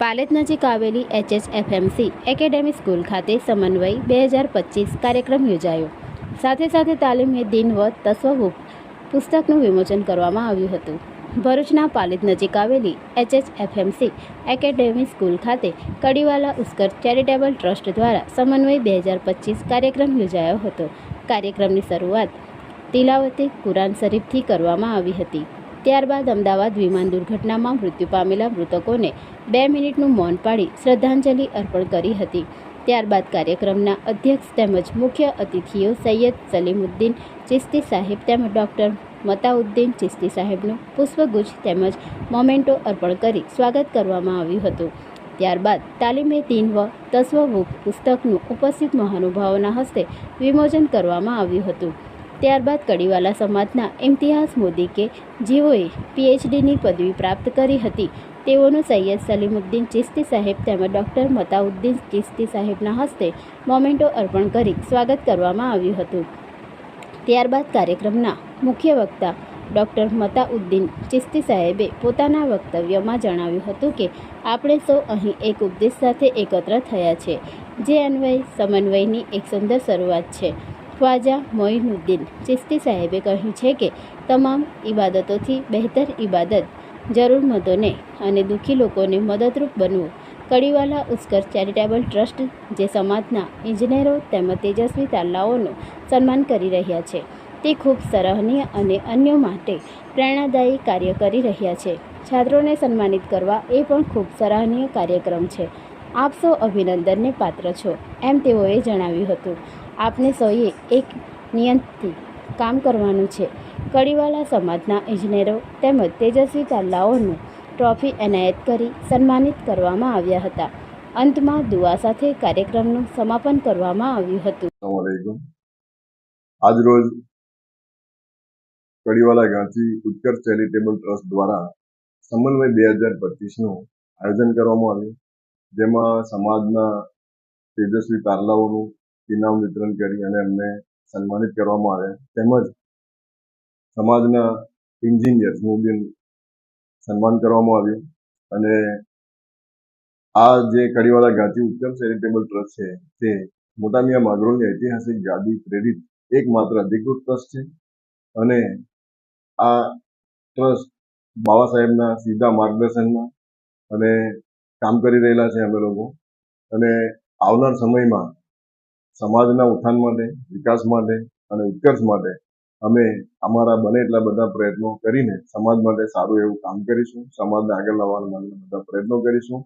પાલેત નજીક આવેલી HS FMC academy school ખાતે સમન્વય બે હજાર પચીસ કાર્યક્રમ યોજાયો. સાથે સાથે તાલીમે દિનવત દિન તસ્વરૂપ પુસ્તકનું વિમોચન કરવામાં આવ્યું હતું. ભરૂચના પાલિત નજીક આવેલી એચએચ એફએમસી એકેડેમી સ્કૂલ ખાતે કડીવાલા ઉસ્કર ચેરિટેબલ ટ્રસ્ટ દ્વારા સમન્વય બે હજાર પચીસ કાર્યક્રમ યોજાયો હતો. કાર્યક્રમની શરૂઆત તિલાવતી કુરાન શરીફથી કરવામાં આવી હતી. ત્યારબાદ અમદાવાદ વિમાન દુર્ઘટનામાં મૃત્યુ પામેલા મૃતકોને બે મિનિટનું મૌન પાડી શ્રદ્ધાંજલિ અર્પણ કરી હતી. ત્યારબાદ કાર્યક્રમના અધ્યક્ષ તેમજ મુખ્ય અતિથિઓ સૈયદ સલીમુદ્દીન ચિસ્તી સાહેબ તેમજ ડૉક્ટર મતાઉદ્દીન ચિસ્તી સાહેબનું પુષ્પગુચ્છ તેમજ મોમેન્ટો અર્પણ કરી સ્વાગત કરવામાં આવ્યું હતું. ત્યારબાદ તાલીમે દિન વ તસ્વવુપ પુસ્તકનું ઉપસ્થિત મહાનુભાવોના હસ્તે વિમોચન કરવામાં આવ્યું હતું. ત્યારબાદ કડીવાલા સમાજના ઇમ્તિયાઝ મોદી કે જેઓએ પીએચડીની પદવી પ્રાપ્ત કરી હતી, તેઓનું સૈયદ સલીમુદ્દીન ચિસ્તી સાહેબ તેમજ ડૉક્ટર મતાઉદ્દીન ચિસ્તી સાહેબના હસ્તે મોમેન્ટો અર્પણ કરી સ્વાગત કરવામાં આવ્યું હતું. ત્યારબાદ કાર્યક્રમના મુખ્ય વક્તા ડૉક્ટર મતાઉદ્દીન ચિસ્તી સાહેબે પોતાના વક્તવ્યમાં જણાવ્યું હતું કે, આપણે સૌ અહીં એક ઉપદેશ સાથે એકત્ર થયા છે. જે અન્વય, સમન્વયની એક સુંદર શરૂઆત છે. ખ્વાજા મોઇનુદ્દીન ચિસ્તી સાહેબે કહ્યું છે કે તમામ ઇબાદતોથી બહેતર ઇબાદત જરૂરમંદોને અને દુઃખી લોકોને મદદરૂપ બનવું. કડીવાલા ઉસ્કર ચેરિટેબલ ટ્રસ્ટ, જે સમાજના ઇજનેરો તેમજ તેજસ્વી તાલાઓનું સન્માન કરી રહ્યા છે, તે ખૂબ સરાહનીય અને અન્યો માટે પ્રેરણાદાયી કાર્ય કરી રહ્યા છે. છાત્રોને સન્માનિત કરવા એ પણ ખૂબ સરાહનીય કાર્યક્રમ છે. આપ સૌ અભિનંદનને પાત્ર છો, એમ તેઓએ જણાવ્યું હતું. આપને સૌએ એક નિયંતથી કામ કરવાનું છે. કડીવાલા સમાજના ઇજનેરો તેમજ તેજસ્વી તાલાઓનું ટ્રોફી એનાયત કરી સન્માનિત કરવામાં આવ્યા હતા. અંતમાં દુઆ સાથે કાર્યક્રમનું સમાપન કરવામાં આવ્યું હતું. આજરોજ કડીવાલા ગાંધી ઉત્કર્ષ ચેરિટેબલ ટ્રસ્ટ દ્વારા સમન્વય બે હજાર પચીસનું આયોજન કરવામાં આવ્યું. જેમાં સમાજના તેજસ્વી તારલાઓનું ઇનામ વિતરણ કરી અને એમને સન્માનિત કરવામાં આવ્યા. તેમજ સમાજના એન્જિનિયર્સનું બી સન્માન કરવામાં આવ્યું. અને આ જે કડીવાલા ગાંધી ઉત્તમ ચેરિટેબલ ટ્રસ્ટ છે, તે મોટા મિયા ઐતિહાસિક ગાદી પ્રેરિત એકમાત્ર અધિકૃત ટ્રસ્ટ છે. અને આ ટ્રસ્ટ બાબા સાહેબના સીધા માર્ગદર્શનમાં અને કામ કરી રહેલા છે અમે લોકો. અને આવનાર સમયમાં સમાજના ઉત્થાન માટે, વિકાસ માટે અને ઉત્કર્ષ માટે અમે અમારા બને એટલા બધા પ્રયત્નો કરીને સમાજ માટે સારું એવું કામ કરીશું. સમાજને આગળ લાવવાના બધા પ્રયત્નો કરીશું.